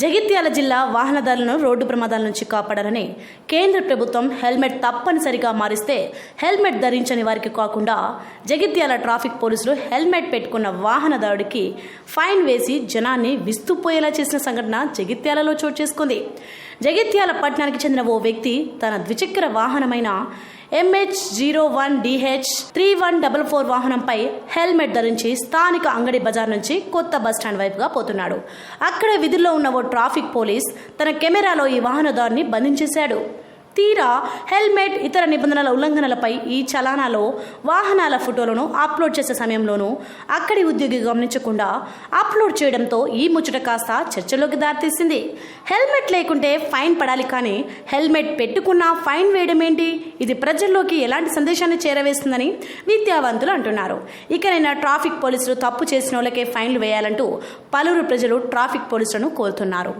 జగిత్యాల జిల్లా వాహనదారులను రోడ్డు ప్రమాదాల నుంచి కాపాడాలని కేంద్ర ప్రభుత్వం హెల్మెట్ తప్పనిసరిగా మారిస్తే హెల్మెట్ ధరించని వారికి కాకుండా జగిత్యాల ట్రాఫిక్ పోలీసులు హెల్మెట్ పెట్టుకున్న వాహనదారుడికి ఫైన్ వేసి జనాన్ని విస్తుపోయేలా చేసిన సంఘటన జగిత్యాలలో చోటు చేసుకుంది. జగిత్యాల పట్టణానికి చెందిన ఓ వ్యక్తి తన ద్విచక్ర వాహనమైన MH zero one DH three one double four వాహనంపై హెల్మెట్ ధరించి స్థానిక అంగడి బజార్ నుంచి కొత్త బస్టాండ్ వైపుగా పోతున్నాడు. అక్కడే విధుల్లో ఉన్న ఓ ట్రాఫిక్ పోలీస్ తన కెమెరాలో ఈ వాహనదారుని బంధించేశాడు. తీరా హెల్మెట్ ఇతర నిబంధనల ఉల్లంఘనలపై ఈ చలానాలో వాహనాల ఫోటోలను అప్లోడ్ చేసే సమయంలోనూ అక్కడి ఉద్యోగి గమనించకుండా అప్లోడ్ చేయడంతో ఈ ముచ్చట కాస్త చర్చలోకి దారితీసింది. హెల్మెట్ లేకుంటే ఫైన్ పడాలి కానీ హెల్మెట్ పెట్టుకున్నా ఫైన్ వేయడం ఏంటి ఇది ప్రజల్లోకి ఎలాంటి సందేశాన్ని చేరవేస్తుందని విద్యావంతులు అంటున్నారు. ఇకనైనా ట్రాఫిక్ పోలీసులు తప్పు చేసిన వాళ్ళకే ఫైన్లు వేయాలంటూ పలువురు ప్రజలు ట్రాఫిక్ పోలీసులను కోరుతున్నారు.